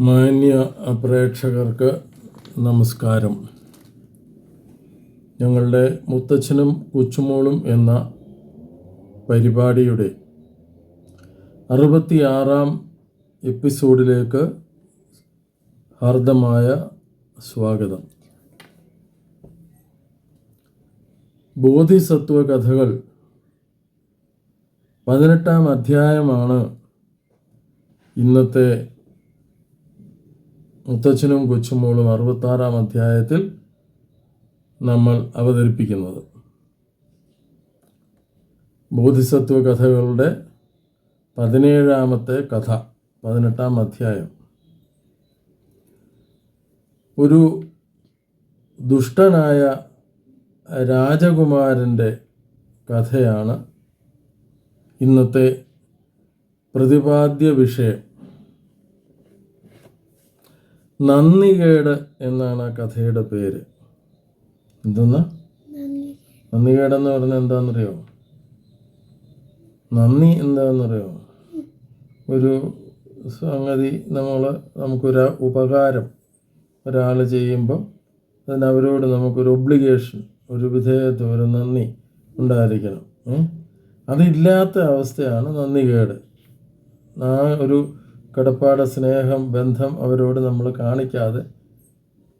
മാന്യ പ്രേക്ഷകർക്ക് നമസ്കാരം. ഞങ്ങളുടെ മുത്തച്ഛനും കൊച്ചുമോളും എന്ന പരിപാടിയുടെ അറുപത്തിയാറാം എപ്പിസോഡിലേക്ക് ഹാർദമായ സ്വാഗതം. ബോധിസത്വ കഥകൾ പതിനെട്ടാം അധ്യായമാണ് ഇന്നത്തെ മുത്തച്ഛനും കൊച്ചുമോളും അറുപത്താറാം അധ്യായത്തിൽ നമ്മൾ അവതരിപ്പിക്കുന്നത്. ബോധിസത്വ കഥകളുടെ പതിനേഴാമത്തെ കഥ പതിനെട്ടാം അധ്യായം. ഒരു ദുഷ്ടനായ രാജകുമാരന്റെ കഥയാണ് ഇന്നത്തെ പ്രതിപാദ്യ വിഷയം. നന്ദികേട് എന്നാണ് ആ കഥയുടെ പേര്. എന്തെന്നാ? നന്ദികേടെന്ന് പറഞ്ഞാൽ എന്താണെന്നറിയോ നന്ദി എന്താണെന്നറിയോ ഒരു സംഗതി നമ്മൾ നമുക്കൊരു ഉപകാരം ഒരാൾ ചെയ്യുമ്പോൾ അതിന് അവരോട് നമുക്കൊരു ഒബ്ലിഗേഷൻ ഒരു വിധേയത്വം ഒരു നന്ദി ഉണ്ടായിരിക്കണം. അതില്ലാത്ത അവസ്ഥയാണ് നന്ദികേട്. ആ ഒരു കടപ്പാട് സ്നേഹം ബന്ധം അവരോട് നമ്മൾ കാണിക്കാതെ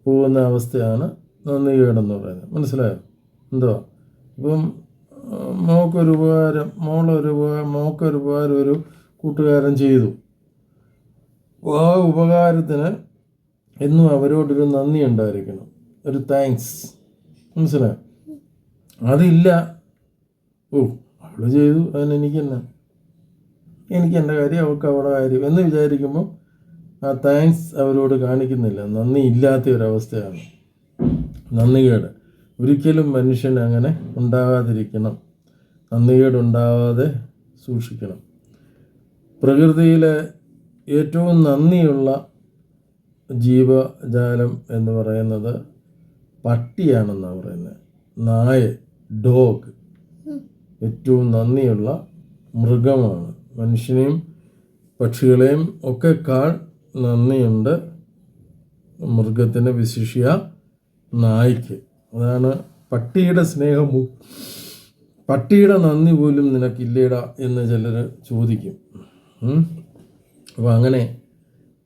പോകുന്ന അവസ്ഥയാണ് നന്ദികേടെന്ന് പറയുന്നത്. മനസ്സിലായോ? എന്തോ? ഇപ്പം മോക്കൊരു ഉപകാരം മോളൊരു ഉപകാരം മോക്കൊരു ഉപകാരം ഒരു കൂട്ടുകാരൻ ചെയ്തു. ആ ഉപകാരത്തിന് എന്നും അവരോടൊരു നന്ദി ഉണ്ടായിരിക്കണം. ഒരു താങ്ക്സ് മനസ്സിലായോ? അതില്ല. ഓ അവൾ ചെയ്തു അതിന് എനിക്കെന്നാ എനിക്ക് എന്റെ കാര്യം അവൾക്ക് അവളുടെ കാര്യം എന്ന് വിചാരിക്കുമ്പോൾ ആ താങ്ക്സ് അവരോട് കാണിക്കുന്നില്ല. നന്ദി ഇല്ലാത്ത ഒരവസ്ഥയാണ്. നന്ദികേട്. ഒരിക്കലും മനുഷ്യൻ അങ്ങനെ ഉണ്ടാകാതിരിക്കണം. നന്ദികേട് ഉണ്ടാകാതെ സൂക്ഷിക്കണം. പ്രകൃതിയിലെ ഏറ്റവും നന്ദിയുള്ള ജീവജാലം എന്ന് പറയുന്നത് പട്ടിയാണെന്നാണ് പറയുന്നത് നായ ഡോഗ് ഏറ്റവും നന്ദിയുള്ള മൃഗമാണ്. മനുഷ്യനെയും പക്ഷികളെയും ഒക്കെ കാൾ നന്ദിയുണ്ട്. മൃഗത്തിന് വിശിഷ്യ നായ്ക്ക്. അതാണ് പട്ടിയുടെ സ്നേഹം പട്ടിയുടെ നന്ദി പോലും നിനക്കില്ലേട എന്ന് ചിലർ ചോദിക്കും. അപ്പോൾ അങ്ങനെ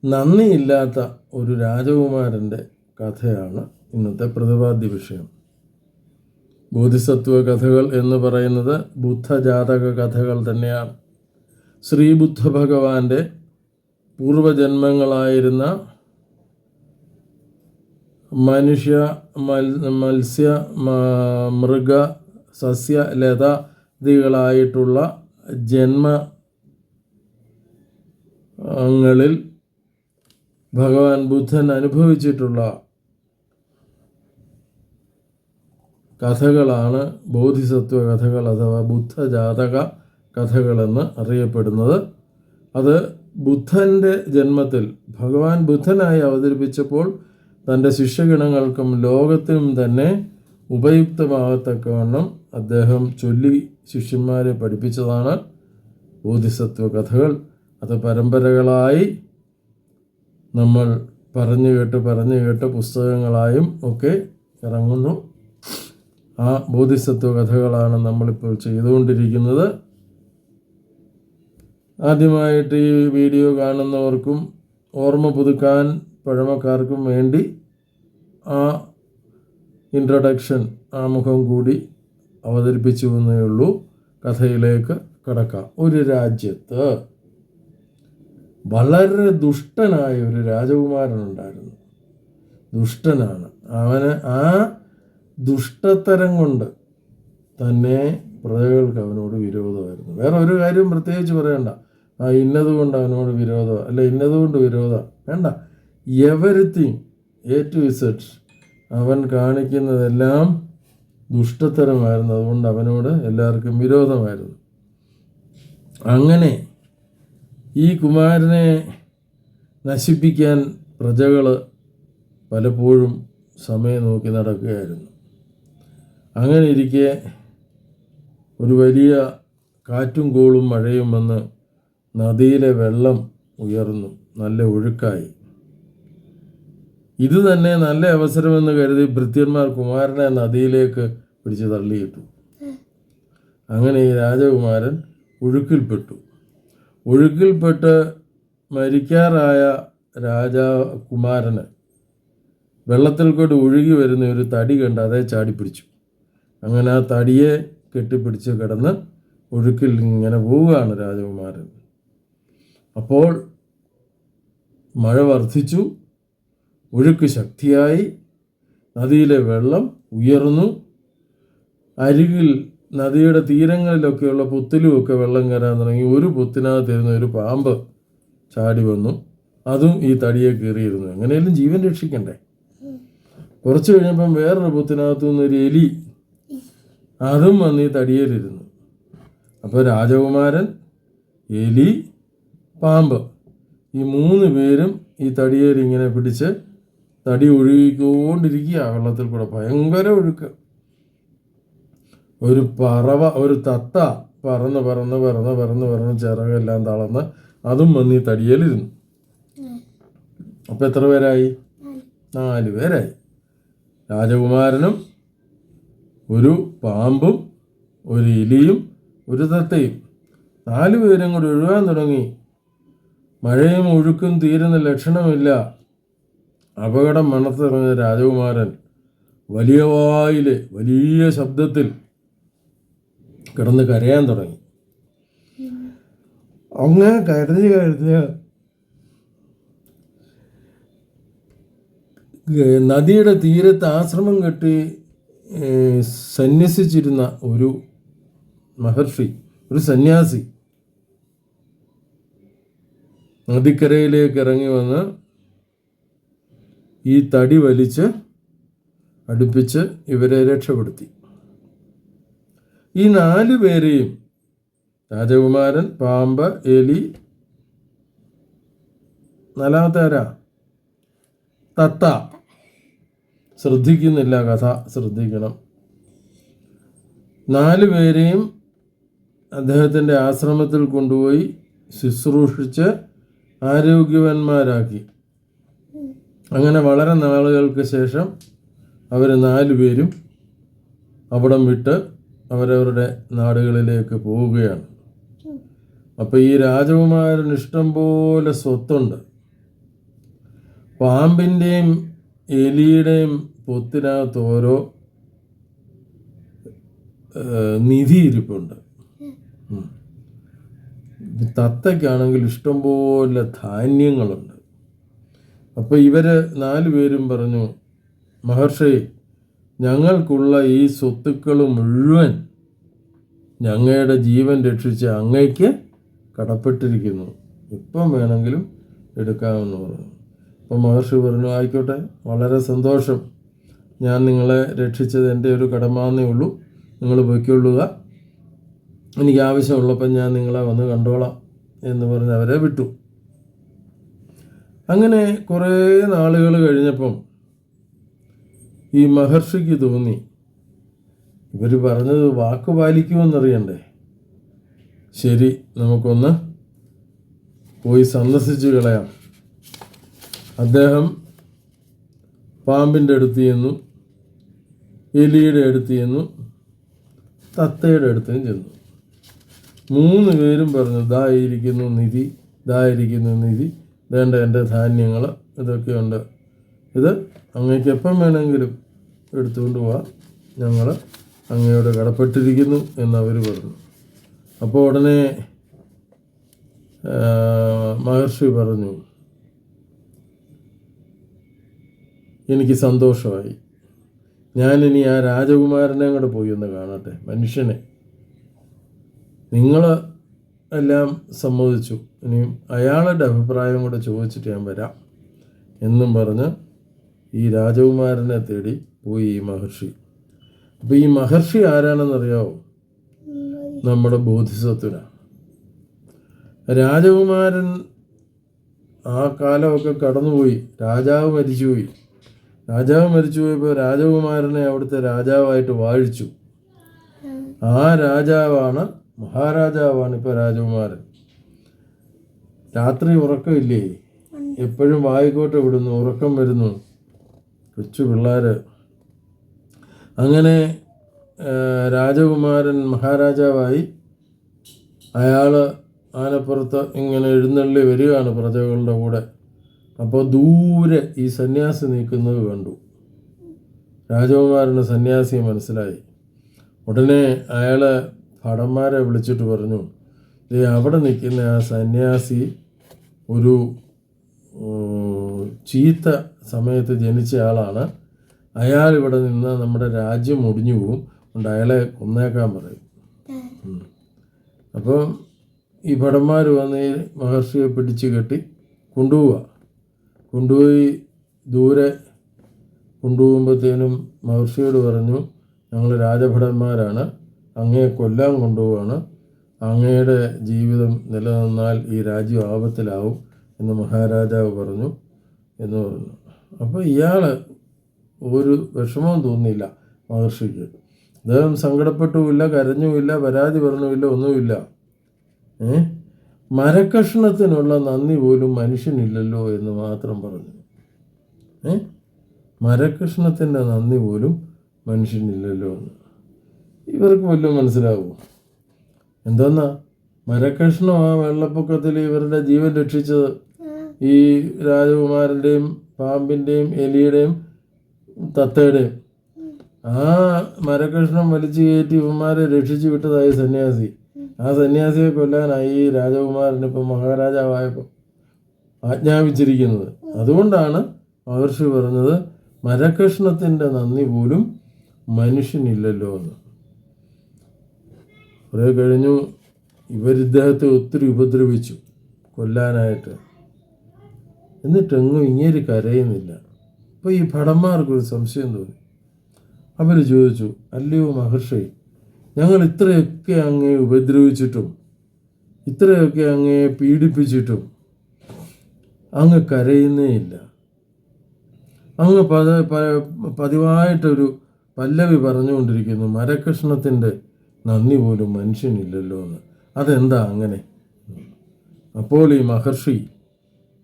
നന്ദിയില്ലാത്ത ഒരു രാജകുമാരന്റെ കഥയാണ് ഇന്നത്തെ പ്രതിപാദ്യ വിഷയം. ബോധിസത്വ കഥകൾ എന്ന് പറയുന്നത് ബുദ്ധജാതക കഥകൾ തന്നെയാണ്. ശ്രീബുദ്ധ ഭഗവാന്റെ പൂർവജന്മങ്ങളായിരുന്ന മനുഷ്യ മത്സ്യ മൃഗ സസ്യ ലതാദികളായിട്ടുള്ള ജന്മങ്ങളിൽ ഭഗവാൻ ബുദ്ധൻ അനുഭവിച്ചിട്ടുള്ള കഥകളാണ് ബോധിസത്വ കഥകൾ അഥവാ ബുദ്ധജാതക കഥകളെന്ന് അറിയപ്പെടുന്നത്. അത് ബുദ്ധന്റെ ജന്മത്തിൽ ഭഗവാൻ ബുദ്ധനായി അവതരിപ്പിച്ചപ്പോൾ തന്റെ ശിഷ്യഗണങ്ങൾക്കും ലോകത്തിനും തന്നെ ഉപയുക്തമാകത്തക്കവണ്ണം അദ്ദേഹം ചൊല്ലി ശിഷ്യന്മാരെ പഠിപ്പിച്ചതാണ്. ബോധിസത്വ കഥകൾ. അത് പരമ്പരകളായി നമ്മൾ പറഞ്ഞു കേട്ട് പറഞ്ഞു കേട്ട് പുസ്തകങ്ങളായും ഒക്കെ ഇറങ്ങുന്നു. ആ ബോധിസത്വ കഥകളാണ് നമ്മളിപ്പോൾ ചെയ്തുകൊണ്ടിരിക്കുന്നത്. ആദ്യമായിട്ട് ഈ വീഡിയോ കാണുന്നവർക്കും ഓർമ്മ പുതുക്കാൻ പഴമക്കാർക്കും വേണ്ടി ആ ഇൻട്രൊഡക്ഷൻ ആമുഖം കൂടി അവതരിപ്പിച്ചു എന്നേ ഉള്ളൂ. കഥയിലേക്ക് കടക്കാം. ഒരു രാജ്യത്ത് വളരെ ദുഷ്ടനായ ഒരു രാജകുമാരനുണ്ടായിരുന്നു. ദുഷ്ടനാണ്. അവന് ആ ദുഷ്ടത്തരം കൊണ്ട് തന്നെ പ്രജകൾക്ക് അവനോട് വിരോധമായിരുന്നു. വേറെ ഒരു കാര്യം പ്രത്യേകിച്ച് പറയണ്ട. ആ ഇന്നതുകൊണ്ട് അവനോട് വിരോധം അല്ല ഇന്നതുകൊണ്ട് വിരോധം. വേണ്ട. എവരിത്തിങ് എ ടു ഇസഡ് അവൻ കാണിക്കുന്നതെല്ലാം ദുഷ്ടത്തരമായിരുന്നു അതുകൊണ്ട് അവനോട് എല്ലാവർക്കും വിരോധമായിരുന്നു. അങ്ങനെ ഈ കുമാരനെ നശിപ്പിക്കാൻ പ്രജകൾ പലപ്പോഴും സമയം നോക്കി നടക്കുകയായിരുന്നു. അങ്ങനെ ഇരിക്കെ ഒരു വലിയ കാറ്റും കോളും മഴയും വന്ന് നദിയിലെ വെള്ളം ഉയർന്നു നല്ല ഒഴുക്കായി. ഇത് തന്നെ നല്ല അവസരമെന്ന് കരുതി ഭൃത്യന്മാർ കുമാരനെ നദിയിലേക്ക് പിടിച്ച് തള്ളിയിട്ടു. അങ്ങനെ ഈ രാജകുമാരൻ ഒഴുക്കിൽപ്പെട്ടു. ഒഴുക്കിൽപ്പെട്ട് മരിക്കാറായ രാജാ കുമാരന് വെള്ളത്തിൽ കൂടി ഒഴുകി വരുന്ന ഒരു തടി കണ്ട് അതേ ചാടി പിടിച്ചു അങ്ങനെ ആ തടിയെ കെട്ടിപ്പിടിച്ച് കിടന്ന് ഒഴുക്കിൽ ഇങ്ങനെ പോവുകയാണ് രാജകുമാരൻ. അപ്പോൾ മഴ വർദ്ധിച്ചു ഒഴുക്ക് ശക്തിയായി നദിയിലെ വെള്ളം ഉയർന്നു അരികിൽ നദിയുടെ തീരങ്ങളിലൊക്കെയുള്ള പുത്തിലുമൊക്കെ വെള്ളം കയറാൻ തുടങ്ങി. ഒരു പുത്തിനകത്തിരുന്ന ഒരു പാമ്പ് ചാടി വന്നു. അതും ഈ തടിയെ കയറിയിരുന്നു എങ്ങനെയെങ്കിലും ജീവൻ രക്ഷിക്കണ്ടേ? കുറച്ച് കഴിഞ്ഞപ്പം വേറൊരു പുത്തിനകത്തു നിന്നൊരു എലി അതും വന്ന് ഈ തടിയേലിരുന്നു അപ്പോൾ രാജകുമാരൻ എലി പാമ്പ്. ഈ മൂന്ന് പേരും ഈ തടിയേൽ ഇങ്ങനെ പിടിച്ച് തടി ഒഴുകിക്കൊണ്ടിരിക്കുക വെള്ളത്തിൽ കൂടെ ഭയങ്കര ഒഴുക്ക്. ഒരു പറവ ഒരു തത്ത പറന്ന് പറന്ന് പറന്ന് പറന്ന് പറന്ന് ചിറകെല്ലാം തളർന്ന് അതും വന്ന് ഈ തടിയേലിരുന്നു. അപ്പം എത്ര പേരായി? നാല് പേരായി. രാജകുമാരനും ഒരു പാമ്പും ഒരു ഇലിയും ഒരു തത്തയും. നാല് പേരും കൂടി ഒഴുകാൻ തുടങ്ങി. മഴയും ഒഴുക്കും തീരുന്ന ലക്ഷണമില്ല. അപകടം മണത്തിറങ്ങിയ രാജകുമാരൻ വലിയ വായിൽ വലിയ ശബ്ദത്തിൽ കിടന്ന് കരയാൻ തുടങ്ങി. അങ്ങനെ കരഞ്ഞ് കരഞ്ഞ് നദിയുടെ തീരത്ത് ആശ്രമം കെട്ടി സന്യസിച്ചിരുന്ന ഒരു മഹർഷി ഒരു സന്യാസി നദിക്കരയിലേക്ക് ഇറങ്ങി വന്ന് ഈ തടി വലിച്ച് അടുപ്പിച്ച് ഇവരെ രക്ഷപ്പെടുത്തി. ഈ നാല് പേരെയും രാജകുമാരൻ പാമ്പ് എലി നാലാമത്തെരാ തത്ത. ശ്രദ്ധിക്കുന്നില്ല കഥ ശ്രദ്ധിക്കണം. നാല് പേരെയും അദ്ദേഹത്തിന്റെ ആശ്രമത്തിൽ കൊണ്ടുപോയി ശുശ്രൂഷിച്ച് ആരോഗ്യവാന്മാരാക്കി. അങ്ങനെ വളരെ നാളുകൾക്ക് ശേഷം അവർ നാലുപേരും അവിടം വിട്ട് അവരവരുടെ നാടുകളിലേക്ക് പോവുകയാണ്. അപ്പോൾ ഈ രാജകുമാരന് ഇഷ്ടം പോലെ സ്വത്തുണ്ട്. പാമ്പിന്റെയും എലിയുടെയും പൊത്തിനകത്ത് ഓരോ നിധി ഇരിപ്പുണ്ട്. തത്തയ്ക്കാണെങ്കിൽ ഇഷ്ടംപോലെ ധാന്യങ്ങളുണ്ട്. അപ്പോൾ ഇവർ നാല് പേരും പറഞ്ഞു മഹർഷി ഞങ്ങൾക്കുള്ള ഈ സ്വത്തുക്കൾ മുഴുവൻ ഞങ്ങളുടെ ജീവൻ രക്ഷിച്ച് അങ്ങയ്ക്ക് കടപ്പെട്ടിരിക്കുന്നു. ഇപ്പം വേണമെങ്കിലും എടുക്കാമെന്ന് പറഞ്ഞു. അപ്പം മഹർഷി പറഞ്ഞു ആയിക്കോട്ടെ വളരെ സന്തോഷം. ഞാൻ നിങ്ങളെ രക്ഷിച്ചത് എന്റെ ഒരു കടമാന്നേ ഉള്ളൂ. നിങ്ങൾ പൊയ്ക്കൊള്ളുക. എനിക്ക് ആവശ്യമുള്ളപ്പം ഞാൻ നിങ്ങളെ വന്ന് കണ്ടോളാം. എന്ന് പറഞ്ഞ് അവരെ വിട്ടു. അങ്ങനെ കുറേ നാളുകൾ കഴിഞ്ഞപ്പം ഈ മഹർഷിക്ക് തോന്നി ഇവർ പറഞ്ഞത് വാക്ക് പാലിക്കുമെന്നറിയണ്ടേ? ശരി നമുക്കൊന്ന് പോയി സന്ദർശിച്ചു കളയാം. അദ്ദേഹം പാമ്പിന്റെ അടുത്ത് ചെന്നു എലിയുടെ അടുത്ത് ചെന്നു തത്തയുടെ അടുത്തും ചെന്നു. മൂന്ന് പേരും പറഞ്ഞു ദാ ഇരിക്കുന്നു നിധി ദാ ഇരിക്കുന്നു നിധി വേണ്ട എന്റെ ധാന്യങ്ങൾ ഇതൊക്കെയുണ്ട്. ഇത് അങ്ങേക്ക് എപ്പം വേണമെങ്കിലും എടുത്തുകൊണ്ട് പോവാം. ഞങ്ങൾ അങ്ങയോട് കടപ്പെട്ടിരിക്കുന്നു എന്നവർ പറഞ്ഞു. അപ്പോൾ ഉടനെ മഹർഷി പറഞ്ഞു എനിക്ക് സന്തോഷമായി. ഞാനിനി ആ രാജകുമാരനെ അങ്ങോട്ട് പോയി ഒന്ന് കാണട്ടെ മനുഷ്യനെ. നിങ്ങൾ എല്ലാം സമ്മതിച്ചു. ഇനി അയാളുടെ അഭിപ്രായം കൂടെ ചോദിച്ചിട്ട് ഞാൻ വരാം. എന്നും പറഞ്ഞ് ഈ രാജകുമാരനെ തേടി പോയി ഈ മഹർഷി. അപ്പോൾ ഈ മഹർഷി ആരാണെന്നറിയാവോ? നമ്മുടെ ബോധിസത്വനാണ് രാജകുമാരൻ ആ കാലമൊക്കെ കടന്നുപോയി. രാജാവ് മരിച്ചുപോയി. രാജാവ് മരിച്ചുപോയപ്പോൾ രാജകുമാരനെ അവിടുത്തെ രാജാവായിട്ട് വാഴിച്ചു. ആ രാജാവാണ് മഹാരാജാവാണ് ഇപ്പോൾ രാജകുമാരൻ. രാത്രി ഉറക്കമില്ലേ? എപ്പോഴും വായിക്കോട്ടെ വിടുന്നു ഉറക്കം വരുന്നു. കൊച്ചു പിള്ളേർ അങ്ങനെ രാജകുമാരൻ മഹാരാജാവായി അയാൾ ആനപ്പുറത്ത് ഇങ്ങനെ എഴുന്നള്ളി വരികയാണ് പ്രജകളുടെ കൂടെ. അപ്പോൾ ദൂരെ ഈ സന്യാസി നിൽക്കുന്നത് കണ്ടു. രാജകുമാരന് സന്യാസിയെ മനസ്സിലായി. ഉടനെ അയാൾ ഭടന്മാരെ വിളിച്ചിട്ട് പറഞ്ഞു "ദേ അവിടെ നിൽക്കുന്ന ആ സന്യാസി ഒരു ചീത്ത സമയത്ത് ജനിച്ച ആളാണ്. അയാൾ ഇവിടെ നിന്ന് നമ്മുടെ രാജ്യം ഒടിഞ്ഞു പോവും. അതുകൊണ്ട് അയാളെ കൊന്നേക്കാൻ പറയും. അപ്പം ഈ ഭടന്മാർ വന്ന് മഹർഷിയെ പിടിച്ച് കെട്ടി കൊണ്ടുപോവുക കൊണ്ടുപോയി ദൂരെ കൊണ്ടുപോകുമ്പോഴത്തേനും മഹർഷിയോട് പറഞ്ഞു ഞങ്ങൾ രാജഭടന്മാരാണ്. അങ്ങയെ കൊല്ലാൻ കൊണ്ടുപോവാണ്. അങ്ങയുടെ ജീവിതം നിലനിന്നാൽ ഈ രാജ്യം ആപത്തിലാവും എന്ന് മഹാരാജാവ് പറഞ്ഞു എന്ന് പറഞ്ഞു. അപ്പോൾ ഇയാൾ ഒരു വിഷമവും തോന്നിയില്ല മഹർഷിക്ക്. അദ്ദേഹം സങ്കടപ്പെട്ടുമില്ല കരഞ്ഞുമില്ല പരാതി പറഞ്ഞുമില്ല ഒന്നുമില്ല. ഏ? മരക്കഷ്ണത്തിനുള്ള നന്ദി പോലും മനുഷ്യനില്ലല്ലോ എന്ന് മാത്രം പറഞ്ഞു. ഏ? മരക്കഷ്ണത്തിന്റെ നന്ദി പോലും മനുഷ്യനില്ലല്ലോ എന്ന്. ഇവർക്ക് വല്ലതും മനസ്സിലാവുമോ എന്തെന്നാ? മരക്കഷ്ണം ആ വെള്ളപ്പൊക്കത്തിൽ ഇവരുടെ ജീവൻ രക്ഷിച്ചത്. ഈ രാജകുമാരന്റെയും പാമ്പിന്റെയും എലിയുടെയും തത്തയുടെയും. ആ മരക്കഷ്ണം വലിച്ചു കയറ്റി ഇവന്മാരെ രക്ഷിച്ചു വിട്ടതായി സന്യാസി. ആ സന്യാസിയെ കൊല്ലാനായി ഈ രാജകുമാരൻ മഹാരാജാവായപ്പോൾ ആജ്ഞാപിച്ചിരിക്കുന്നത്. അതുകൊണ്ടാണ് മഹർഷി പറഞ്ഞത് മരകഷ്ണത്തിന്റെ നന്ദി പോലും മനുഷ്യനില്ലല്ലോ എന്ന് കുറേ കഴിഞ്ഞു ഇവരിദ്ദേഹത്തെ ഒത്തിരി ഉപദ്രവിച്ചു കൊല്ലാനായിട്ട്. എന്നിട്ടെങ്ങും ഇങ്ങേര് കരയുന്നില്ല. അപ്പോൾ ഈ ഭടന്മാർക്കൊരു സംശയം തോന്നി. അവർ ചോദിച്ചു അല്ലയോ മഹർഷി ഞങ്ങൾ ഇത്രയൊക്കെ അങ്ങേ ഉപദ്രവിച്ചിട്ടും ഇത്രയൊക്കെ അങ്ങേ പീഡിപ്പിച്ചിട്ടും അങ്ങ് കരയുന്നേ ഇല്ല. അങ്ങ് പതിവായിട്ടൊരു പല്ലവി പറഞ്ഞുകൊണ്ടിരിക്കുന്നു മരകഷ്ണത്തിന്റെ നന്ദി പോലും മനുഷ്യനില്ലല്ലോ എന്ന് അതെന്താ അങ്ങനെ? അപ്പോൾ ഈ മഹർഷി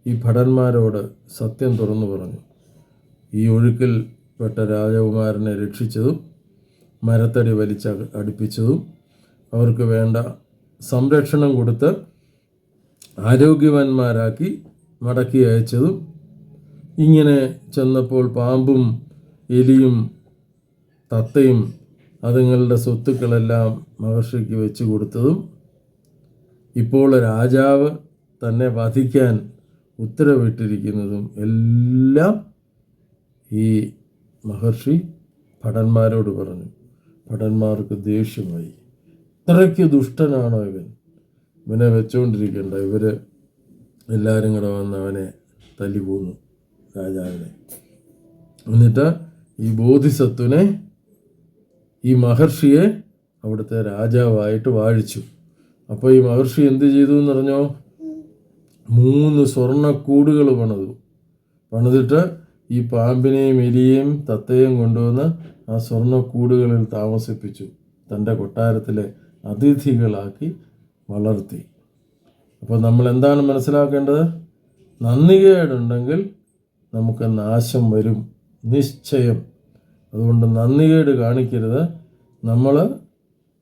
ഈ ഭടന്മാരോട് സത്യം തുറന്നു പറഞ്ഞു. ഈ ഒഴുക്കിൽ പെട്ട രാജകുമാരനെ രക്ഷിച്ചതും മരത്തടി വലിച്ച അടുപ്പിച്ചതും അവർക്ക് വേണ്ട സംരക്ഷണം കൊടുത്ത് ആരോഗ്യവാന്മാരാക്കി മടക്കി അയച്ചതും ഇങ്ങനെ ചെന്നപ്പോൾ പാമ്പും എലിയും തത്തയും അതുങ്ങളുടെ സ്വത്തുക്കളെല്ലാം മഹർഷിക്ക് വെച്ചു കൊടുത്തതും ഇപ്പോൾ രാജാവ് തന്നെ വധിക്കാൻ ഉത്തരവിട്ടിരിക്കുന്നതും എല്ലാം ഈ മഹർഷി ഭടന്മാരോട് പറഞ്ഞു. ഭടന്മാർക്ക് ദേഷ്യമായി. ഇത്രയ്ക്ക് ദുഷ്ടനാണോ ഇവൻ? ഇവനെ വെച്ചുകൊണ്ടിരിക്കണ്ട ഇവർ എല്ലാവരും കൂടെ വന്ന് അവനെ തല്ലി പോന്നു രാജാവിനെ. എന്നിട്ട് ഈ ബോധിസത്വനെ ഈ മഹർഷിയെ അവിടുത്തെ രാജാവായിട്ട് വാഴിച്ചു. അപ്പോൾ ഈ മഹർഷി എന്ത് ചെയ്തു എന്ന് പറഞ്ഞോ? മൂന്ന് സ്വർണക്കൂടുകൾ പണിതു. പണിതിട്ട് ഈ പാമ്പിനെയും എലിയെയും തത്തയും കൊണ്ടുവന്ന് ആ സ്വർണക്കൂടുകളിൽ താമസിപ്പിച്ചു. തന്റെ കൊട്ടാരത്തിലെ അതിഥികളാക്കി വളർത്തി. അപ്പോൾ നമ്മൾ എന്താണ് മനസ്സിലാക്കേണ്ടത്? നന്ദികേടുണ്ടെങ്കിൽ നമുക്ക് നാശം വരും. നിശ്ചയം. അതുകൊണ്ട് നന്ദികേട് കാണിക്കരുത്. നമ്മൾ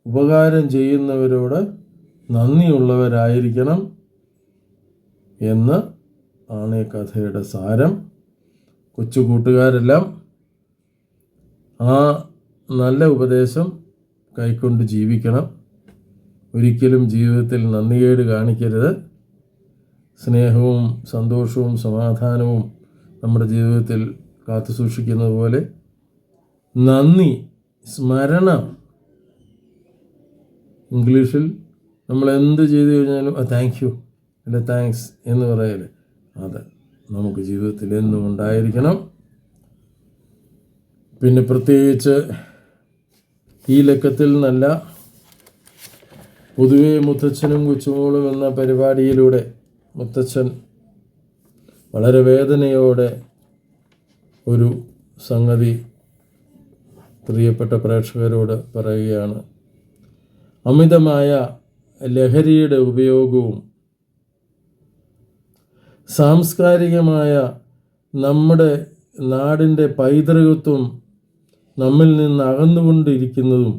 ഉപകാരം ചെയ്യുന്നവരോട് നന്ദിയുള്ളവരായിരിക്കണം എന്ന് ആണ് ഈ കഥയുടെ സാരം. കൊച്ചു കൂട്ടുകാരെല്ലാം ആ നല്ല ഉപദേശം കൈക്കൊണ്ട് ജീവിക്കണം. ഒരിക്കലും ജീവിതത്തിൽ നന്ദികേട് കാണിക്കരുത്. സ്നേഹവും സന്തോഷവും സമാധാനവും നമ്മുടെ ജീവിതത്തിൽ കാത്തു പോലെ നന്ദി. സ്മരണം. ഇംഗ്ലീഷിൽ നമ്മൾ എന്ത് ചെയ്തു കഴിഞ്ഞാലും താങ്ക് യു അല്ലെ താങ്ക്സ് എന്ന് പറയൽ. അത് നമുക്ക് ജീവിതത്തിൽ എന്നും ഉണ്ടായിരിക്കണം. പിന്നെ പ്രത്യേകിച്ച് ഈ ലക്കത്തിൽ നല്ല പൊതുവെ മുത്തച്ഛനും കൊച്ചുമോളും എന്ന പരിപാടിയിലൂടെ മുത്തച്ഛൻ വളരെ വേദനയോടെ ഒരു സംഗതി പ്രിയപ്പെട്ട പ്രേക്ഷകരോട് പറയുകയാണ് അമിതമായ ലഹരിയുടെ ഉപയോഗവും സാംസ്കാരികമായ നമ്മുടെ നാടിന്റെ പൈതൃകത്വം നമ്മിൽ നിന്ന് അകന്നുകൊണ്ടിരിക്കുന്നതും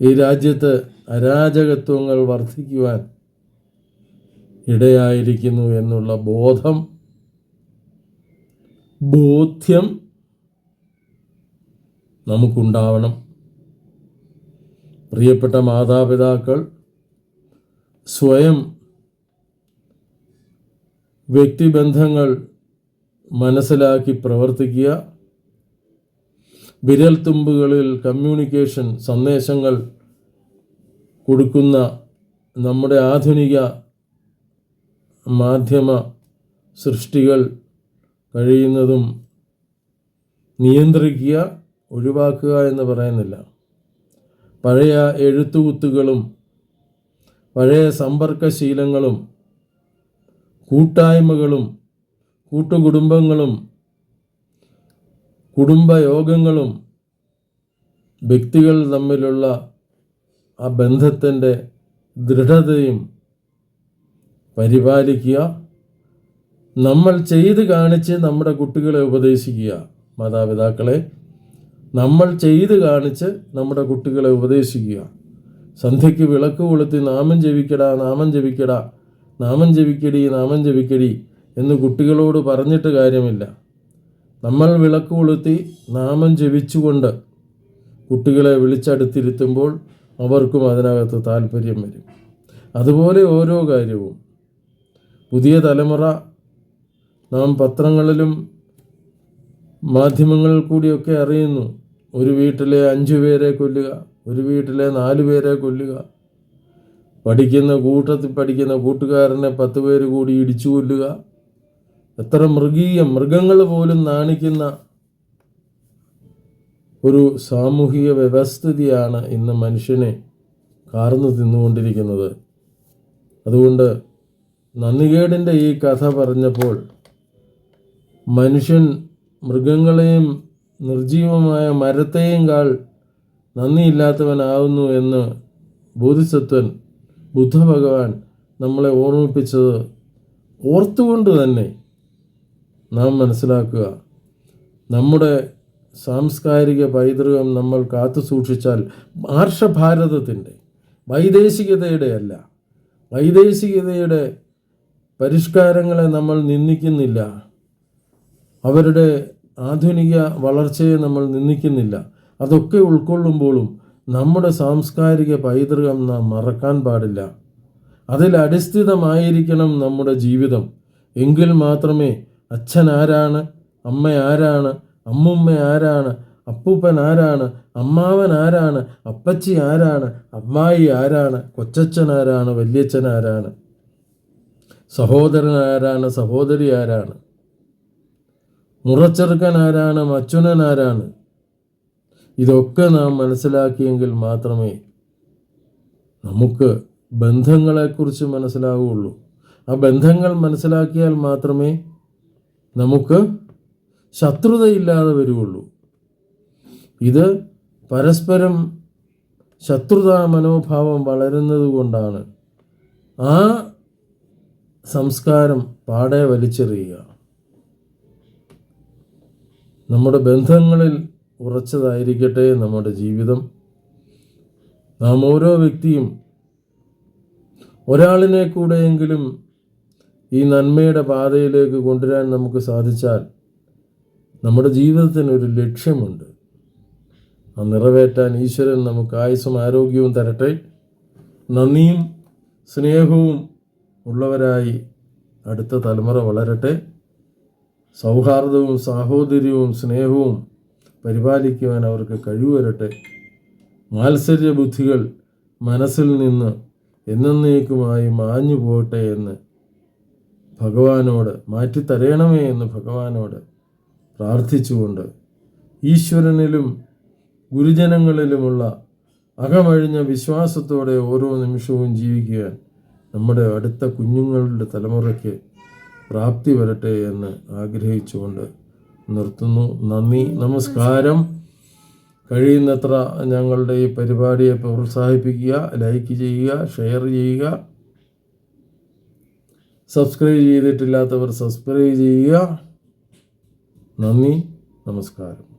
ഈ രാജ്യത്ത് അരാജകത്വങ്ങൾ വർദ്ധിക്കുവാൻ ഇടയായിരിക്കുന്നു എന്നുള്ള ബോധം ബോധ്യം നമുക്കുണ്ടാവണം. പ്രിയപ്പെട്ട മാതാപിതാക്കൾ സ്വയം വ്യക്തിബന്ധങ്ങൾ മനസ്സിലാക്കി പ്രവർത്തിക്കുക. വിരൽത്തുമ്പുകളിൽ കമ്മ്യൂണിക്കേഷൻ സന്ദേശങ്ങൾ കൊടുക്കുന്ന നമ്മുടെ ആധുനിക മാധ്യമ സൃഷ്ടികൾ കഴിയുന്നതും നിയന്ത്രിക്കുക. ഒഴിവാക്കുക എന്ന് പറയുന്നില്ല. പഴയ എഴുത്തുകുത്തുകളും പഴയ സമ്പർക്കശീലങ്ങളും കൂട്ടായ്മകളും കൂട്ടുകുടുംബങ്ങളും കുടുംബയോഗങ്ങളും വ്യക്തികൾ തമ്മിലുള്ള ആ ബന്ധത്തിന്റെ ദൃഢതയും പരിപാലിക്കുക നമ്മൾ ചെയ്ത് കാണിച്ച് നമ്മുടെ കുട്ടികളെ ഉപദേശിക്കുക. മാതാപിതാക്കളെ നമ്മൾ ചെയ്ത് കാണിച്ച് നമ്മുടെ കുട്ടികളെ ഉപദേശിക്കുക. സന്ധ്യയ്ക്ക് വിളക്ക് കൊളുത്തി നാമം ജപിക്കടാ നാമം ജപിക്കടാ നാമം ജപിക്കടി നാമം ജപിക്കടി എന്ന് കുട്ടികളോട് പറഞ്ഞിട്ട് കാര്യമില്ല. നമ്മൾ വിളക്ക് കൊളുത്തി നാമം ജപിച്ചുകൊണ്ട് കുട്ടികളെ വിളിച്ചടുത്തിരുത്തുമ്പോൾ അവർക്കും അതിനകത്ത് താല്പര്യം വരും. അതുപോലെ ഓരോ കാര്യവും. പുതിയ തലമുറ നാം പത്രങ്ങളിലും മാധ്യമങ്ങളിൽ കൂടിയൊക്കെ അറിയുന്നു. ഒരു വീട്ടിലെ അഞ്ചു പേരെ കൊല്ലുക ഒരു വീട്ടിലെ നാല് പേരെ കൊല്ലുക. പഠിക്കുന്ന കൂട്ടത്തിൽ പഠിക്കുന്ന കൂട്ടുകാരനെ പത്ത് പേര് കൂടി ഇടിച്ചു കൊല്ലുക. എത്ര മൃഗീയം മൃഗങ്ങൾ പോലും നാണിക്കുന്ന ഒരു സാമൂഹിക വ്യവസ്ഥിതിയാണ് ഇന്ന് മനുഷ്യനെ കാർന്നു തിന്നുകൊണ്ടിരിക്കുന്നത്. അതുകൊണ്ട് നന്ദികേടിന്റെ ഈ കഥ പറഞ്ഞപ്പോൾ മനുഷ്യൻ മൃഗങ്ങളെയും നിർജീവമായ മരത്തെയും നന്ദിയില്ലാത്തവനാവുന്നു എന്ന് ബോധിസത്വൻ ബുദ്ധഭഗവാൻ നമ്മളെ ഓർമ്മിപ്പിച്ചത് ഓർത്തുകൊണ്ട് തന്നെ നാം മനസ്സിലാക്കുക. നമ്മുടെ സാംസ്കാരിക പൈതൃകം നമ്മൾ കാത്തു സൂക്ഷിച്ചാൽ ആർഷഭാരതത്തിന്റെ വൈദേശികതയുടെ അല്ല വൈദേശികതയുടെ പരിഷ്കാരങ്ങളെ നമ്മൾ നിന്ദിക്കുന്നില്ല. അവരുടെ ആധുനിക വളർച്ചയെ നമ്മൾ നിന്ദിക്കുന്നില്ല. അതൊക്കെ ഉൾക്കൊള്ളുമ്പോഴും നമ്മുടെ സാംസ്കാരിക പൈതൃകം നാം മറക്കാൻ പാടില്ല. അതിൽ അടിസ്ഥിതമായിരിക്കണം നമ്മുടെ ജീവിതം. എങ്കിൽ മാത്രമേ അച്ഛൻ ആരാണ് അമ്മ ആരാണ് അമ്മുമ്മ ആരാണ് അപ്പൂപ്പൻ ആരാണ് അമ്മാവൻ ആരാണ് അപ്പച്ചി ആരാണ് അമ്മായി ആരാണ് കൊച്ചച്ഛൻ ആരാണ് വല്യച്ഛൻ ആരാണ് സഹോദരൻ ആരാണ് സഹോദരി ആരാണ്. മുറച്ചെറുക്കൻ ആരാണ്? മച്ചുനൻ ആരാണ്? ഇതൊക്കെ നാം മനസ്സിലാക്കിയെങ്കിൽ മാത്രമേ നമുക്ക് ബന്ധങ്ങളെക്കുറിച്ച് മനസ്സിലാവുകയുള്ളൂ ആ ബന്ധങ്ങൾ മനസ്സിലാക്കിയാൽ മാത്രമേ നമുക്ക് ശത്രുതയില്ലാതെ വരുള്ളൂ ഇത് പരസ്പരം ശത്രുതാ മനോഭാവം വളരുന്നത് കൊണ്ടാണ് ആ സംസ്കാരം പാടെ വലിച്ചെറിയുക. നമ്മുടെ ബന്ധങ്ങളിൽ ഉറച്ചതായിരിക്കട്ടെ നമ്മുടെ ജീവിതം. നാം ഓരോ വ്യക്തിയും ഒരാളിനെ കൂടെയെങ്കിലും ഈ നന്മയുടെ പാതയിലേക്ക് കൊണ്ടുവരാൻ നമുക്ക് സാധിച്ചാൽ നമ്മുടെ ജീവിതത്തിന് ഒരു ലക്ഷ്യമുണ്ട്. ആ നിറവേറ്റാൻ ഈശ്വരൻ നമുക്ക് ആയുസ്സും ആരോഗ്യവും തരട്ടെ. നന്ദിയും സ്നേഹവും ഉള്ളവരായി അടുത്ത തലമുറ വളരട്ടെ. സൗഹാർദ്ദവും സാഹോദര്യവും സ്നേഹവും പരിപാലിക്കുവാൻ അവർക്ക് കഴിവരട്ടെ മാത്സര്യ ബുദ്ധികൾ മനസ്സിൽ നിന്ന് എന്നേക്കുമായി മാഞ്ഞു പോകട്ടെ എന്ന് ഭഗവാനോട് മാറ്റിത്തരയണമേ എന്ന് ഭഗവാനോട് പ്രാർത്ഥിച്ചുകൊണ്ട് ഈശ്വരനിലും ഗുരുജനങ്ങളിലുമുള്ള അകമഴിഞ്ഞ വിശ്വാസത്തോടെ ഓരോ നിമിഷവും ജീവിക്കുവാൻ നമ്മുടെ അടുത്ത കുഞ്ഞുങ്ങളുടെ തലമുറയ്ക്ക് പ്രാപ്തി വരട്ടെ എന്ന് ആഗ്രഹിച്ചുകൊണ്ട് നിർത്തുന്നു. നന്ദി നമസ്കാരം. കഴിയുന്നത്ര ഞങ്ങളുടെ ഈ പരിപാടിയെ പ്രോത്സാഹിപ്പിക്കുക ലൈക്ക് ചെയ്യുക ഷെയർ ചെയ്യുക. സബ്സ്ക്രൈബ് ചെയ്തിട്ടില്ലാത്തവർ സബ്സ്ക്രൈബ് ചെയ്യുക. നന്ദി നമസ്കാരം.